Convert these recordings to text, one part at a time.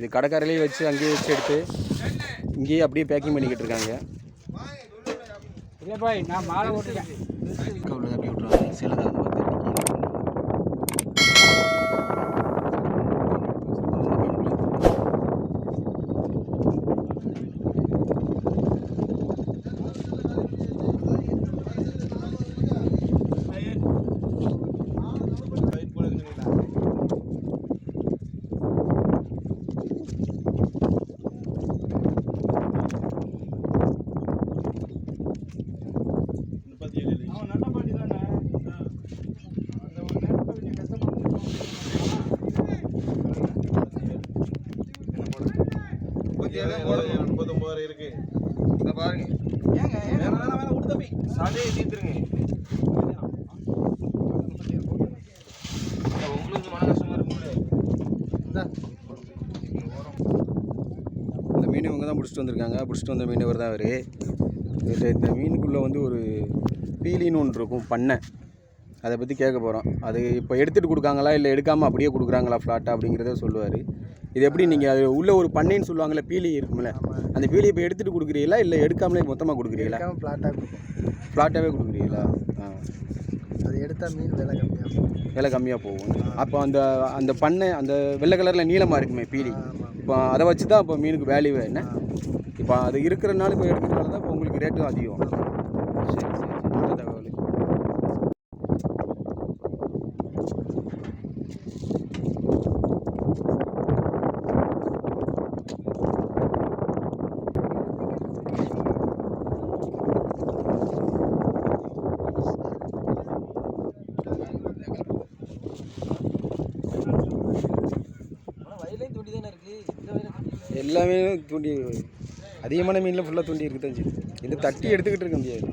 இது கடைக்காரலையே வச்சு அங்கேயே வச்சு எடுத்து இங்கேயே அப்படியே பேக்கிங் பண்ணிக்கிட்டு இருக்காங்க. இல்லை பாய் நான் மாலை உள்ளதை அப்படியே விட்ருவாங்க சிலதை வந்து பார்த்து அவன் நல்ல பாட்டி தானே அந்த ஒரு நேரத்தில் கொஞ்சம் கஷ்டப்பட்டு முப்பத்தொன்பது இருக்கு பாருங்க ஏங்க வேணா வேணா வேணா தீர்த்துருங்க உங்களுக்கு மன கஷ்டமாக இருக்கும்ல இந்த. மீன் இவங்க தான் பிடிச்சிட்டு வந்திருக்காங்க. பிடிச்சிட்டு வந்த மீனவர் தான் அவர் இந்த மீனுக்குள்ளே வந்து ஒரு பீலின்னு ஒன்று இருக்கும் பண்ணை. அதை பற்றி கேட்க போகிறோம் அது இப்போ எடுத்துகிட்டு கொடுக்காங்களா இல்லை எடுக்காமல் அப்படியே கொடுக்குறாங்களா ஃப்ளாட்டாக அப்படிங்கிறத சொல்லுவார். இது எப்படி நீங்கள் அது உள்ள ஒரு பண்ணைன்னு சொல்லுவாங்கள்ல பீலி இருக்கும்ல அந்த பீலி இப்போ எடுத்துகிட்டு கொடுக்குறீங்களா இல்லை எடுக்காமலே மொத்தமாக கொடுக்குறீங்களா? எடுக்காம பிளாட்டாக கொடுப்போம். ஃப்ளாட்டாகவே கொடுக்குறீங்களா? ஆ. அது எடுத்தால் மீன் விலை கம்மியாகும் விலை கம்மியாக போகும். அப்போ அந்த அந்த பண்ணை அந்த வெள்ளை கலரில் நீளமாக இருக்குமே பீலி. இப்போ அதை வச்சு தான் இப்போ மீனுக்கு வேல்யூ என்ன? இப்போ அது இருக்கிறனால இப்போ எடுக்கிறனால தான் இப்போ உங்களுக்கு ரேட்டும் அதிகம் சரி சரி நல்ல தகவல் வயலையும் துண்டி தானே இருக்குது இந்த வயலில் எல்லாமே தூண்டி அதிகமான மீனில் ஃபுல்லாக தூண்டி இருக்கு தான் செய்யுது இது தட்டி எடுத்துக்கிட்டு இருக்க முடியாது.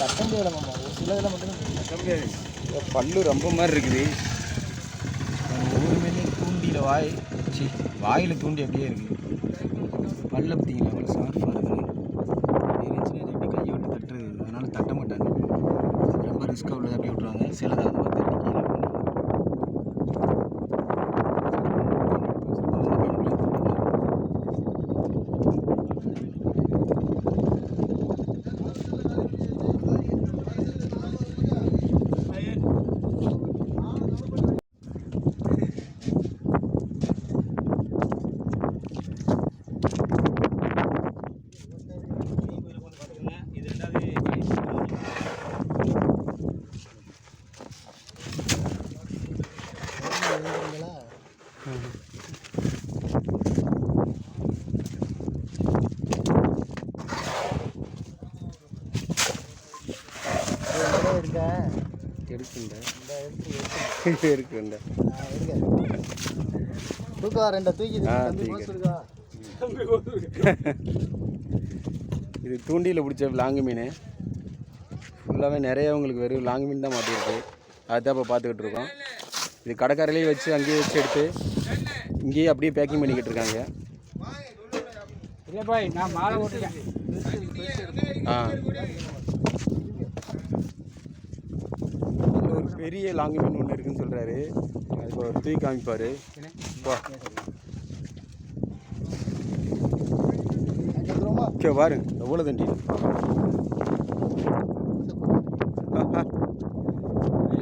தட்ட முடியல மாமா. ஒரு சில இதில் மட்டும் தட்ட முடியாது பல்லு ரொம்ப மாதிரி இருக்குது. ஒவ்வொரு மீனையும் தூண்டியில் வாய் சி வாயில் தூண்டி அப்படியே இருக்குது பல்ல பார்த்தீங்களா அவ்வளோ ஷார்ப்பாக இருக்குது அப்படி இருந்துச்சுன்னா இது எப்படி கையை விட்டு தட்டுறது அதனால தட்ட மாட்டாங்க ரொம்ப ரிஸ்க்காக உள்ளதை அப்படியே விட்ருவாங்க சிலதை வந்து பார்த்து அப்படி கீழே எழுந்துருங்களா இருக்கா இருக்குண்ட. நான் எடுக்க தூக்கா ரெண்டா தூக்கி ஆ, தம்பி தூக்கி. போஸ் இருக்கா இது தூண்டியில் பிடிச்ச லாங்கு மீன். ஃபுல்லாகவே நிறைய உங்களுக்கு வெறும் லாங்கு மீன் தான் மாட்டியிருக்கு. அதுதான் இப்போ பார்த்துக்கிட்டு இருக்கோம். இது கடைக்காரலையே வச்சு அங்கேயே வச்சு எடுத்து இங்கேயே அப்படியே பேக்கிங் பண்ணிக்கிட்டு இருக்காங்க. ஆ இதுல ஒரு பெரிய லாங் மீன் ஒன்று இருக்குன்னு சொல்கிறாரு இப்போ ஒரு தூக்கி காமிப்பார். ஓகே பாருங்க எவ்வளோ தண்டி?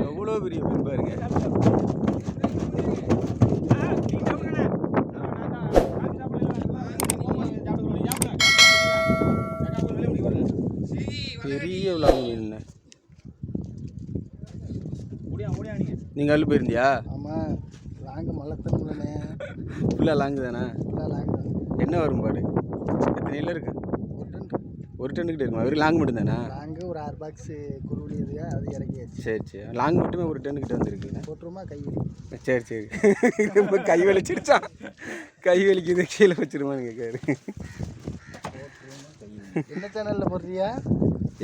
எவ்வளோ பெரிய மீன் பாருங்க. பெரிய லாங் மீன் நீங்கள் அள்ளு போயிருந்தியா? ஆமாம் லாங்கு மழை தண்ணுலண்ணே ஃபுல்லாக லாங்கு தானே? ஃபுல்லாக லாங்கு என்ன வரும் பாடு எத்தனை இல்லை இருக்கு? ஒரு டன். ஒரு டன்னுக்கிட்ட இருக்குமா? வெறும் லாங் மட்டும் தானே? லாங்கு ஒரு ஆறு பாக்ஸு குருவிலி இது அது இறக்கியாச்சு சரி சரி. லாங் மட்டுமே ஒரு டன்னுக்கிட்ட வந்திருக்கு. போட்டுருமா? கை சரி சரி. இப்போ கை வலிச்சிருச்சான் கை வலிக்குது கீழே வச்சிருமான்னு கேட்காரு என்ன சேனலில் போடுறியா?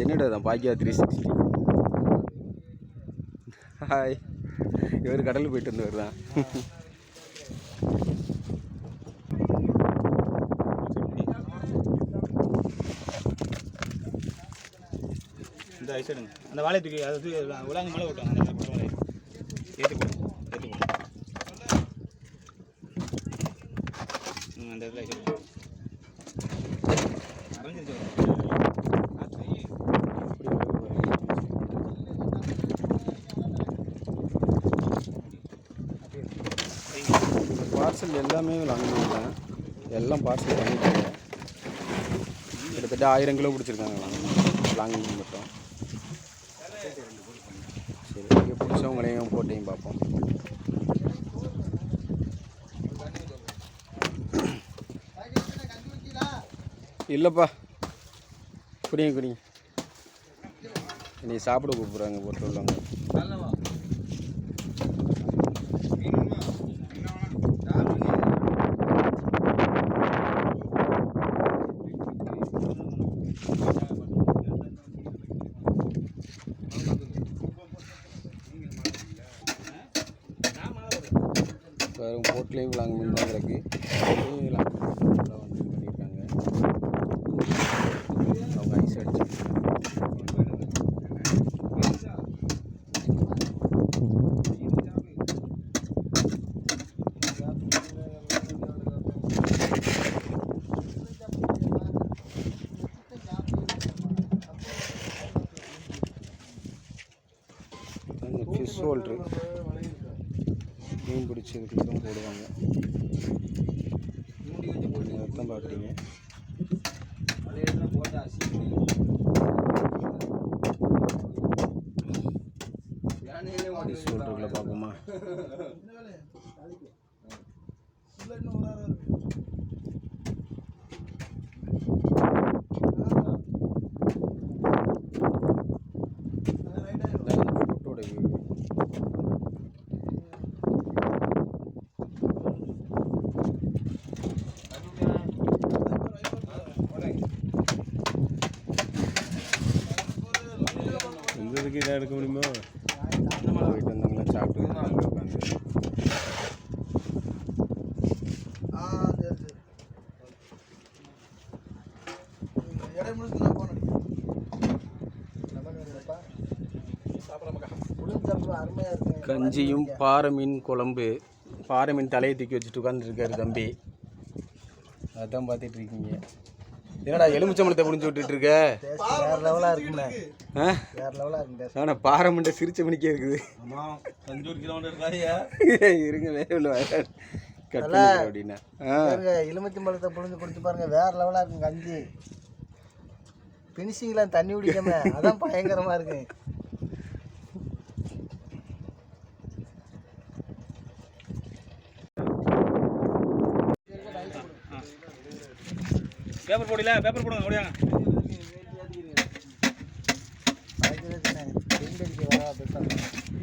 என்னடா தான் பாக்கியா த்ரீ சிக்ஸ்டி ஹாய் இவர் கடலுக்கு போயிட்டு இருந்தவர் தான். இந்த ஐஸ் எடுங்க அந்த வாழையை தூக்கி அதை தூக்கி உலகம் மேலே விட்டாங்க அந்த பச்சை வாழையை ஏற்றி போடுங்க ஏற்றி போடுங்க அந்த இடத்துல ஐஸ் எடுங்க அரைஞ்சிருச்சு பார்சல் எல்லாமே வாங்கினாங்க எல்லாம் பார்சல் வாங்கிட்டாங்க கிட்டத்தட்ட ஆயிரம் கிலோ பிடிச்சிருக்காங்க லாங் மட்டும். சரி இங்கே பிடிச்சவங்களையும் போட்டையும் பார்ப்போம். இல்லைப்பா. குடிங்க குடிங்க. நீ சாப்பிட கூப்பிட்றாங்க போட்டு உள்ளவங்க. வெறும் போட்லேயும் விளாங்க மீன் தான் கிடக்கு வந்து பண்ணியிருக்காங்க அவங்க ஐஸ் அடிச்சு. ஃபிஷ் ஹோல்ட்ரு மீன் பிடிச்சதுக்கு தான் போடுவாங்க நீங்கள் தான் பார்க்குறீங்க ஹோல்டருக்குள்ள பார்ப்போமா? எடுக்க முடியுமோ? போயிட்டு வந்தவங்களாம் சாப்பிட்டு உட்காந்து கஞ்சியும் பாறை மீன் குழம்பு. பாறை மீன் தலையை தூக்கி வச்சுட்டு உட்காந்துருக்காரு தம்பி. அதான் பார்த்துட்டு இருக்கீங்க. என்னடா எலுமிச்சம்பழத்தை புரிஞ்சு விட்டுட்டு இருக்க வேற லெவலாக இருக்குண்ணே. வேற லெவலாக இருக்குங்க ஆனால் பாறை மண்டை சிரிச்ச மணிக்கே இருக்குது. அஞ்சூறு கிலோமீட்டர் இருக்காதியா இருங்க பண்ணிக்கிறேன் அப்படின்னா. ஆ. பாருங்க எலுமிச்சம் பழத்தை புழிஞ்சு குடிச்சு பாருங்க வேற லெவலாக இருக்குங்க கஞ்சி ஃபினிஷிங்லாம் தண்ணி குடிக்காம அதான் பயங்கரமாக இருக்கு. பேப்பர் போடல பேப்பர் போடுங்க ஓடியாங்க.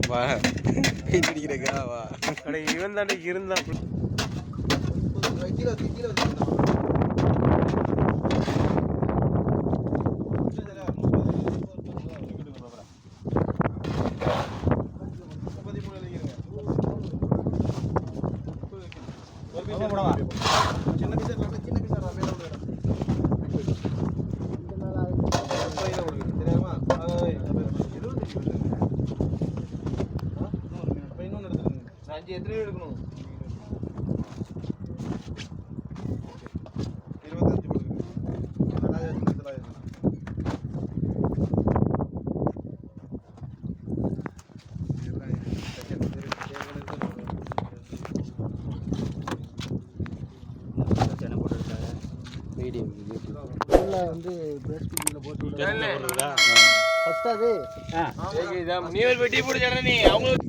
வா. பெயிண்ட் அடிக்கிறக்கா வா இவன் தானே இருந்தான். அஞ்சு எத்தனை எடுக்கணும் இருபத்தஞ்சு தொள்ளாயிரத்தி தொள்ளாயிரத்தி வந்து பிரஸ்ட் குட்டியில் போட்டு விடுறேன் போட்டுருக்கா ஃபஸ்ட் அது நீ ஒரு வெட்டி போட்டு நீ அவங்களுக்கு